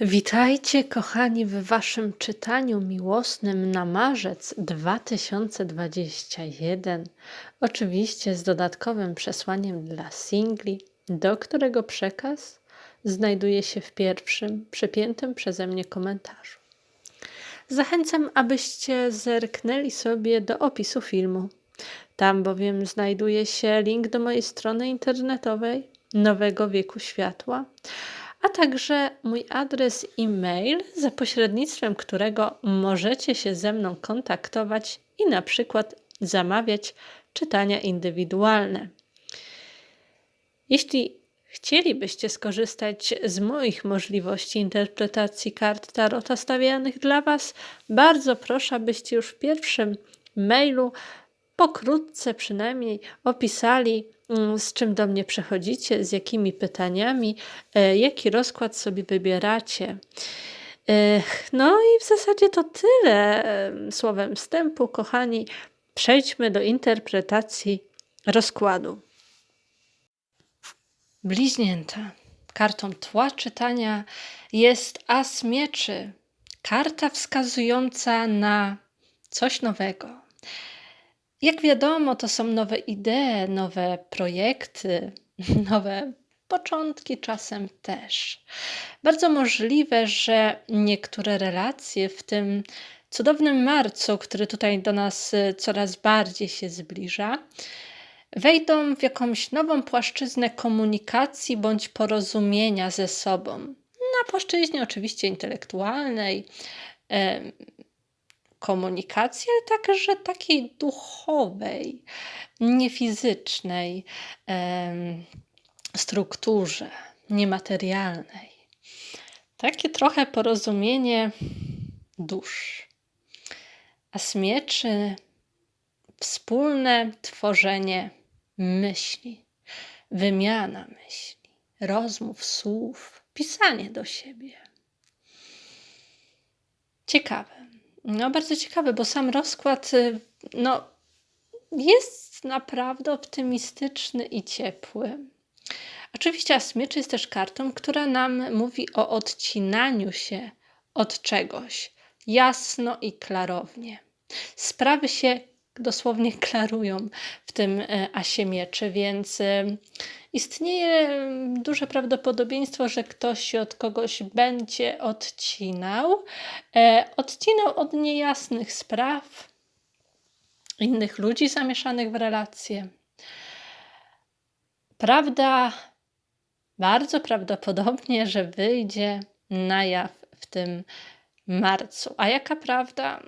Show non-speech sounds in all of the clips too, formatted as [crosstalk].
Witajcie, kochani, w Waszym czytaniu miłosnym na marzec 2021. Oczywiście z dodatkowym przesłaniem dla singli, do którego przekaz znajduje się w pierwszym przypiętym przeze mnie komentarzu. Zachęcam, abyście zerknęli sobie do opisu filmu. Tam bowiem znajduje się link do mojej strony internetowej Nowego Wieku Światła a także mój adres e-mail, za pośrednictwem którego możecie się ze mną kontaktować i na przykład zamawiać czytania indywidualne. Jeśli chcielibyście skorzystać z moich możliwości interpretacji kart Tarota stawianych dla Was, bardzo proszę, abyście już w pierwszym mailu pokrótce przynajmniej opisali, z czym do mnie przechodzicie, z jakimi pytaniami, e, jaki rozkład sobie wybieracie. No i w zasadzie to tyle słowem wstępu, kochani. Przejdźmy do interpretacji rozkładu. Bliźnięta. Kartą tła czytania jest as mieczy. Karta wskazująca na coś nowego jak wiadomo, to są nowe idee, nowe projekty, [laughs] nowe początki czasem też. Bardzo możliwe, że niektóre relacje w tym cudownym marcu, który tutaj do nas y, coraz bardziej się zbliża, wejdą w jakąś nową płaszczyznę komunikacji bądź porozumienia ze sobą. Na płaszczyźnie oczywiście intelektualnej, komunikacji, ale także takiej duchowej, niefizycznej strukturze, niematerialnej. Takie trochę porozumienie dusz. A smieczy wspólne tworzenie myśli, wymiana myśli, rozmów, słów, pisanie do siebie. Ciekawe. No, bardzo ciekawe, bo sam rozkład y, no, jest naprawdę optymistyczny i ciepły. Oczywiście Asmieczy jest też kartą, która nam mówi o odcinaniu się od czegoś jasno i klarownie. Sprawy się dosłownie [laughs] klarują w tym e, asie mieczy, więc e, istnieje duże prawdopodobieństwo, że ktoś od kogoś będzie odcinał. E, odcinał od niejasnych spraw, innych ludzi zamieszanych w relacje. Prawda, bardzo prawdopodobnie, że wyjdzie na jaw w tym marcu. A jaka prawda?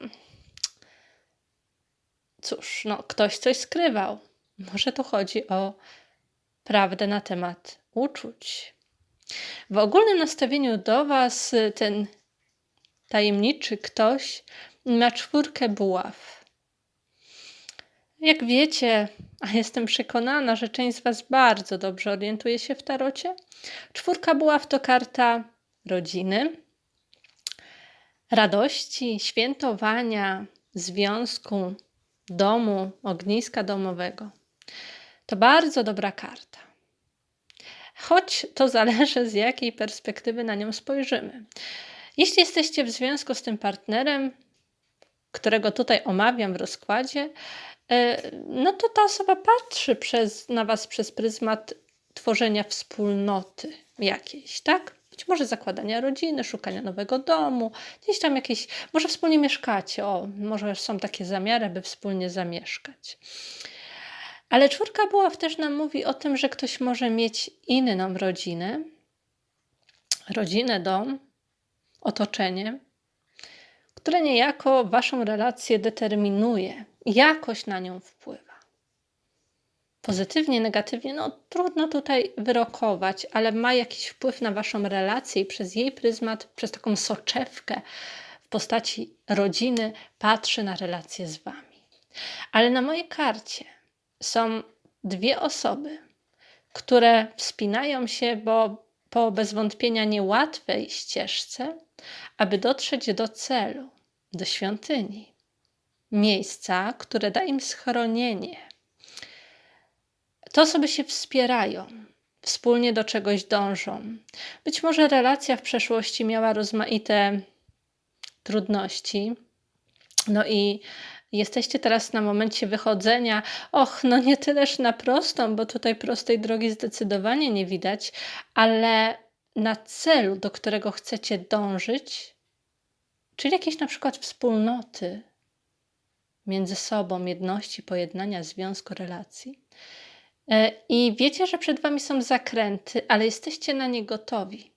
Cóż, no, ktoś coś skrywał. Może tu chodzi o prawdę na temat uczuć. W ogólnym nastawieniu do Was ten tajemniczy ktoś ma czwórkę buław. Jak wiecie, a jestem przekonana, że część z Was bardzo dobrze orientuje się w tarocie, czwórka buław to karta rodziny, radości, świętowania, związku, domu, ogniska domowego. To bardzo dobra karta. Choć to zależy, z jakiej perspektywy na nią spojrzymy. Jeśli jesteście w związku z tym partnerem, którego tutaj omawiam w rozkładzie, e, no to ta osoba patrzy przez, na Was przez pryzmat tworzenia wspólnoty jakiejś, tak? Być może zakładania rodziny, szukania nowego domu, gdzieś tam jakieś, może wspólnie mieszkacie, o, może są takie zamiary, by wspólnie zamieszkać. Ale czwórka buław też nam mówi o tym, że ktoś może mieć inną rodzinę, rodzinę, dom, otoczenie, które niejako waszą relację determinuje, jakoś na nią wpływa pozytywnie, negatywnie, no trudno tutaj wyrokować, ale ma jakiś wpływ na Waszą relację i przez jej pryzmat, przez taką soczewkę w postaci rodziny patrzy na relację z Wami. Ale na mojej karcie są dwie osoby, które wspinają się, bo po bez wątpienia niełatwej ścieżce, aby dotrzeć do celu, do świątyni, miejsca, które da im schronienie, te osoby się wspierają. wspólnie do czegoś dążą. Być może relacja w przeszłości miała rozmaite trudności. No i jesteście teraz na momencie wychodzenia. Och, no nie tyleż na prostą, bo tutaj prostej drogi zdecydowanie nie widać, ale na celu, do którego chcecie dążyć, czyli jakieś na przykład wspólnoty między sobą, jedności, pojednania, związku, relacji. E, I wiecie, że przed Wami są zakręty, ale jesteście na nie gotowi,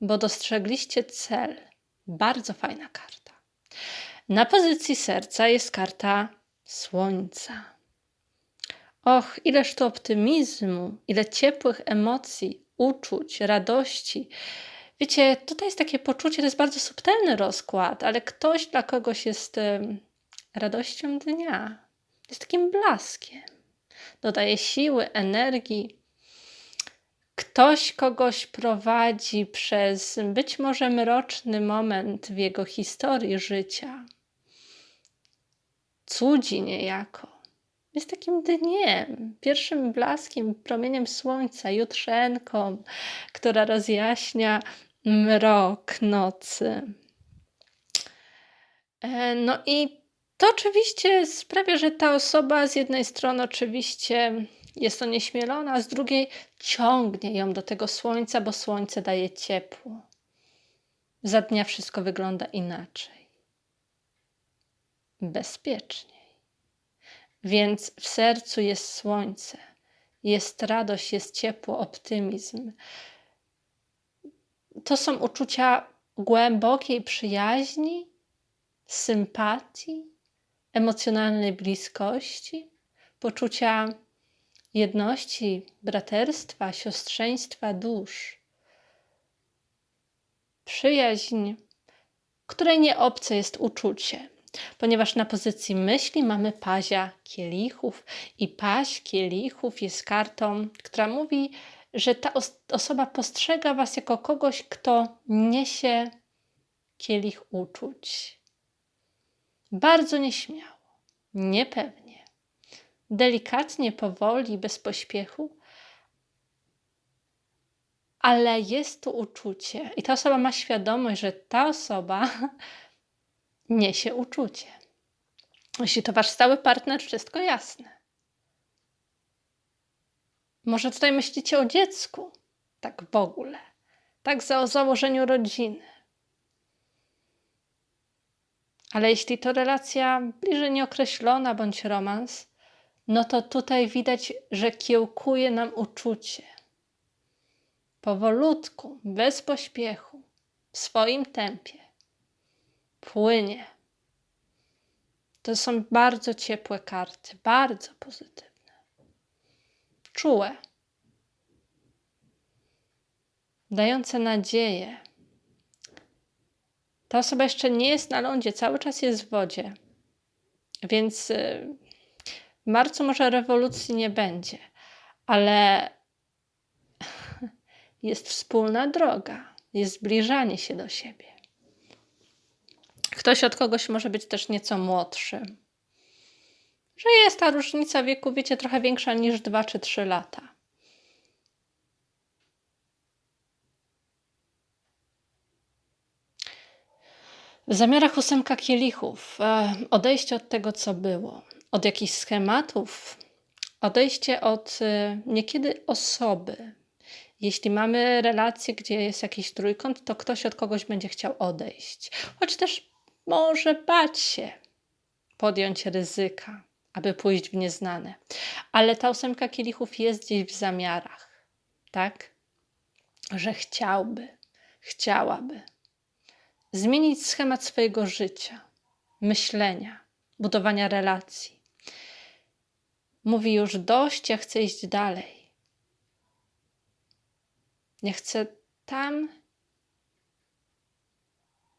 bo dostrzegliście cel. Bardzo fajna karta. Na pozycji serca jest karta Słońca. Och, ileż tu optymizmu, ile ciepłych emocji, uczuć, radości. Wiecie, tutaj jest takie poczucie, to jest bardzo subtelny rozkład, ale ktoś dla kogoś jest radością dnia, jest takim blaskiem. Dodaje siły, energii. Ktoś kogoś prowadzi przez być może mroczny moment w jego historii życia. Cudzi niejako jest takim dniem, pierwszym blaskiem, promieniem słońca, jutrzenką, która rozjaśnia mrok nocy. E, no i to oczywiście sprawia, że ta osoba z jednej strony oczywiście jest onieśmielona, a z drugiej ciągnie ją do tego słońca, bo słońce daje ciepło. Za dnia wszystko wygląda inaczej. Bezpiecznie. Więc w sercu jest słońce, jest radość, jest ciepło, optymizm. To są uczucia głębokiej przyjaźni, sympatii, emocjonalnej bliskości, poczucia jedności, braterstwa, siostrzeństwa dusz. Przyjaźń, której nie obce jest uczucie ponieważ na pozycji myśli mamy pazia kielichów i paź kielichów jest kartą, która mówi, że ta os osoba postrzega Was jako kogoś, kto niesie kielich uczuć. Bardzo nieśmiało, niepewnie, delikatnie, powoli, bez pośpiechu, ale jest tu uczucie i ta osoba ma świadomość, że ta osoba [laughs] niesie uczucie. Jeśli to wasz stały partner, wszystko jasne. Może tutaj myślicie o dziecku, tak w ogóle, tak za o założeniu rodziny. Ale jeśli to relacja bliżej nieokreślona bądź romans, no to tutaj widać, że kiełkuje nam uczucie. Powolutku, bez pośpiechu, w swoim tempie płynie. To są bardzo ciepłe karty, bardzo pozytywne. Czułe. Dające nadzieję. Ta osoba jeszcze nie jest na lądzie, cały czas jest w wodzie. Więc y, w marcu może rewolucji nie będzie, ale [laughs] jest wspólna droga, jest zbliżanie się do siebie. Ktoś od kogoś może być też nieco młodszy. Że jest ta różnica wieku, wiecie, trochę większa niż 2 czy 3 lata. W zamiarach ósemka kielichów, e, odejście od tego, co było, od jakichś schematów, odejście od e, niekiedy osoby. Jeśli mamy relację, gdzie jest jakiś trójkąt, to ktoś od kogoś będzie chciał odejść. Choć też może bać się podjąć ryzyka, aby pójść w nieznane. Ale ta ósemka kielichów jest gdzieś w zamiarach, tak? Że chciałby, chciałaby zmienić schemat swojego życia, myślenia, budowania relacji. Mówi już dość, ja chcę iść dalej. Nie chcę tam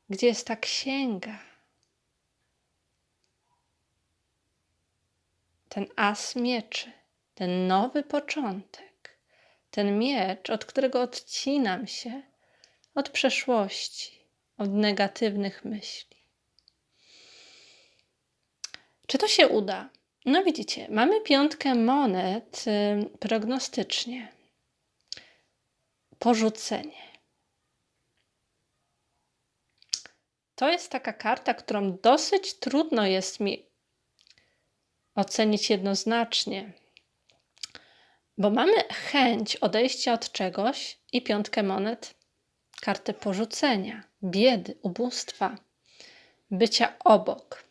gdzie jest ta księga? Ten as mieczy, ten nowy początek, ten miecz, od którego odcinam się od przeszłości, od negatywnych myśli. Czy to się uda? No widzicie, mamy piątkę monet y, prognostycznie. porzucenie. To jest taka karta, którą dosyć trudno jest mi ocenić jednoznacznie, bo mamy chęć odejścia od czegoś i piątkę monet, kartę porzucenia, biedy, ubóstwa, bycia obok.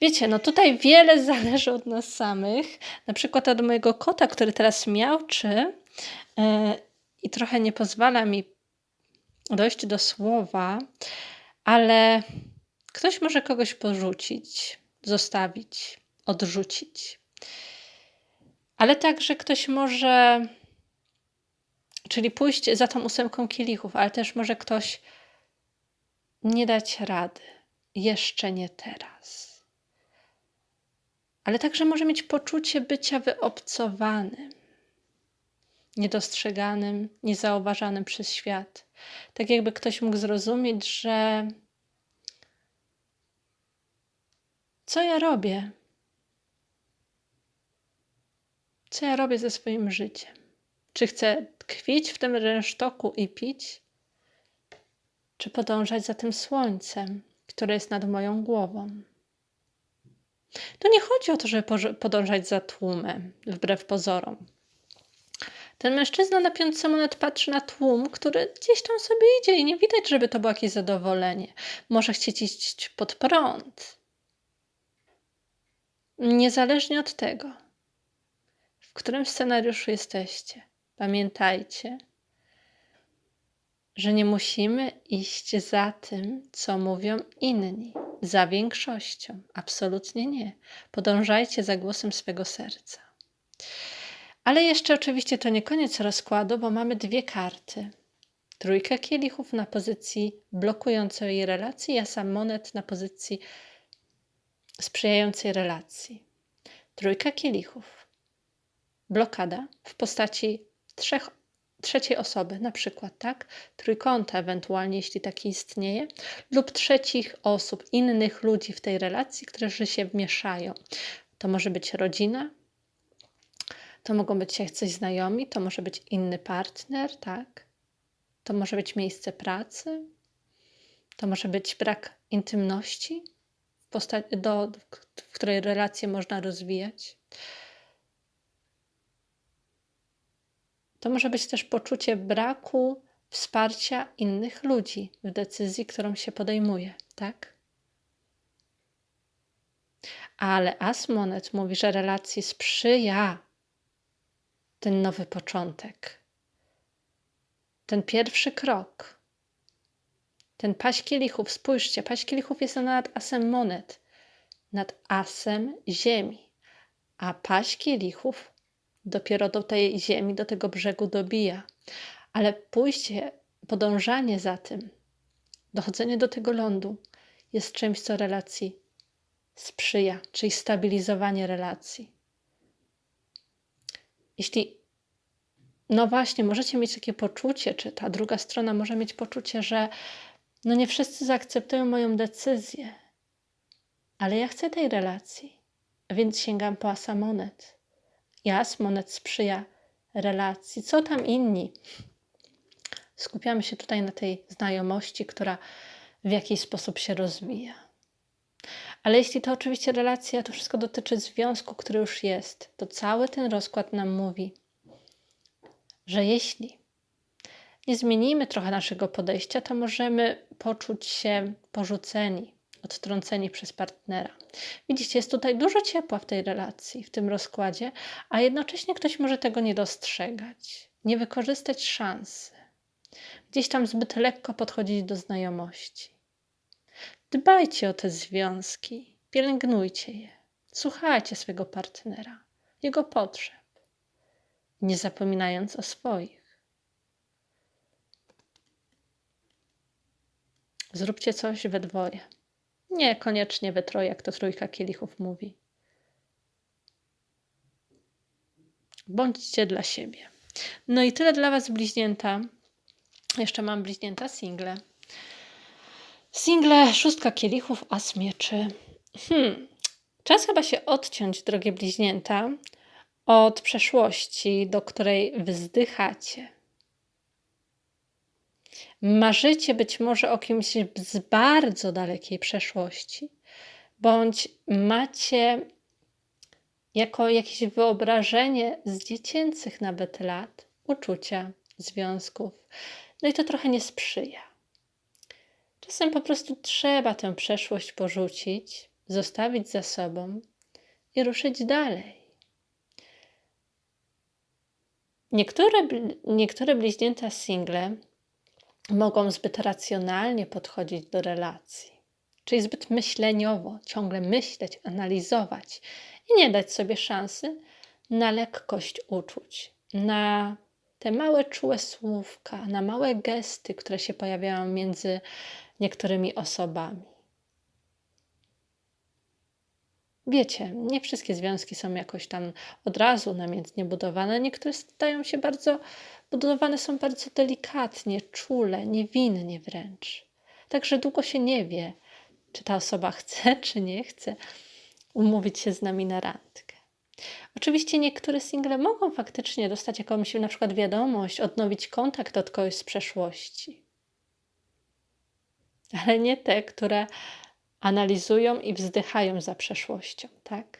Wiecie, no tutaj wiele [laughs] zależy od nas samych. Na przykład od mojego kota, który teraz miałczy yy, i trochę nie pozwala mi dojść do słowa, ale ktoś może kogoś porzucić, zostawić, odrzucić. Ale także ktoś może, czyli pójść za tą ósemką kielichów, ale też może ktoś nie dać rady. Jeszcze nie teraz. Ale także może mieć poczucie bycia wyobcowanym, niedostrzeganym, niezauważanym przez świat. Tak jakby ktoś mógł zrozumieć, że co ja robię? Co ja robię ze swoim życiem? Czy chcę tkwić w tym rynsztoku i pić? Czy podążać za tym słońcem, które jest nad moją głową? To nie chodzi o to, żeby podążać za tłumem, wbrew pozorom. Ten mężczyzna na piątce monet patrzy na tłum, który gdzieś tam sobie idzie i nie widać, żeby to było jakieś zadowolenie. Może chcieć iść pod prąd. Niezależnie od tego, w którym scenariuszu jesteście, pamiętajcie, że nie musimy iść za tym, co mówią inni, za większością. Absolutnie nie. Podążajcie za głosem swego serca. Ale jeszcze oczywiście to nie koniec rozkładu, bo mamy dwie karty. Trójkę kielichów na pozycji blokującej relacji, a sam monet na pozycji sprzyjającej relacji. Trójka kielichów. Blokada w postaci trzech, trzeciej osoby, na przykład, tak? Trójkąta ewentualnie, jeśli taki istnieje, lub trzecich osób, innych ludzi w tej relacji, którzy się wmieszają. To może być rodzina, to mogą być jacyś znajomi, to może być inny partner, tak? To może być miejsce pracy, to może być brak intymności, do, w której relacje można rozwijać. To może być też poczucie braku wsparcia innych ludzi w decyzji, którą się podejmuje, tak? Ale As Monet mówi, że relacji sprzyja ten nowy początek, ten pierwszy krok, ten paść kielichów. Spójrzcie, paść kielichów jest nad asem monet, nad asem ziemi, a paść kielichów dopiero do tej ziemi, do tego brzegu dobija. Ale pójście, podążanie za tym, dochodzenie do tego lądu jest czymś, co relacji sprzyja, czyli stabilizowanie relacji. Jeśli, no właśnie, możecie mieć takie poczucie, czy ta druga strona może mieć poczucie, że no nie wszyscy zaakceptują moją decyzję, ale ja chcę tej relacji, więc sięgam po asamonet. Jas monet sprzyja relacji. Co tam inni? Skupiamy się tutaj na tej znajomości, która w jakiś sposób się rozwija. Ale jeśli to oczywiście relacja, to wszystko dotyczy związku, który już jest, to cały ten rozkład nam mówi, że jeśli nie zmienimy trochę naszego podejścia, to możemy poczuć się porzuceni, odtrąceni przez partnera. Widzicie, jest tutaj dużo ciepła w tej relacji, w tym rozkładzie, a jednocześnie ktoś może tego nie dostrzegać, nie wykorzystać szansy. Gdzieś tam zbyt lekko podchodzić do znajomości. Dbajcie o te związki, pielęgnujcie je, słuchajcie swego partnera, jego potrzeb, nie zapominając o swoich. Zróbcie coś we dwoje. Nie koniecznie we troje, jak to trójka kielichów mówi. Bądźcie dla siebie. No i tyle dla Was, bliźnięta. Jeszcze mam bliźnięta single. Single szóstka kielichów, as mieczy. Hmm. Czas chyba się odciąć, drogie bliźnięta, od przeszłości, do której wzdychacie. Marzycie być może o kimś z bardzo dalekiej przeszłości, bądź macie jako jakieś wyobrażenie z dziecięcych nawet lat uczucia, związków. No i to trochę nie sprzyja. Czasem po prostu trzeba tę przeszłość porzucić, zostawić za sobą i ruszyć dalej. Niektóre, niektóre bliźnięta single mogą zbyt racjonalnie podchodzić do relacji, czyli zbyt myśleniowo, ciągle myśleć, analizować i nie dać sobie szansy na lekkość uczuć, na te małe czułe słówka, na małe gesty, które się pojawiają między niektórymi osobami. Wiecie, nie wszystkie związki są jakoś tam od razu namiętnie budowane. Niektóre stają się bardzo, budowane są bardzo delikatnie, czule, niewinnie wręcz. Także długo się nie wie, czy ta osoba [laughs] chce, czy nie chce umówić się z nami na randkę. Oczywiście niektóre single mogą faktycznie dostać jakąś na przykład wiadomość, odnowić kontakt od kogoś z przeszłości. Ale nie te, które analizują i wzdychają za przeszłością, tak?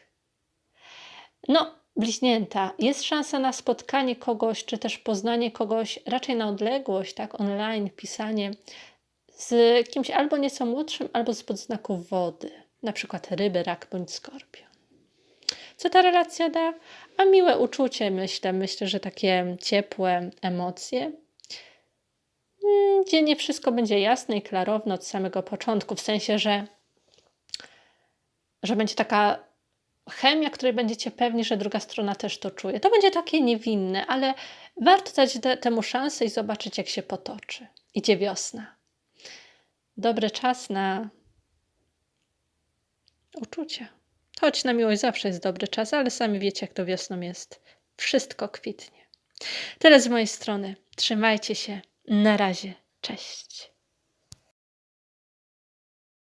No, bliźnięta, jest szansa na spotkanie kogoś, czy też poznanie kogoś raczej na odległość, tak, online, pisanie z kimś albo nieco młodszym, albo z podznaków wody, na przykład ryby, rak bądź skorpion. Co ta relacja da? A miłe uczucie, myślę, myślę, że takie ciepłe emocje, mm, gdzie nie wszystko będzie jasne i klarowne od samego początku, w sensie, że że będzie taka chemia, której będziecie pewni, że druga strona też to czuje. To będzie takie niewinne, ale warto dać te, temu szansę i zobaczyć, jak się potoczy. Idzie wiosna. Dobry czas na uczucia. Choć na miłość zawsze jest dobry czas, ale sami wiecie, jak to wiosną jest. Wszystko kwitnie. Tyle z mojej strony. Trzymajcie się. Na razie. Cześć.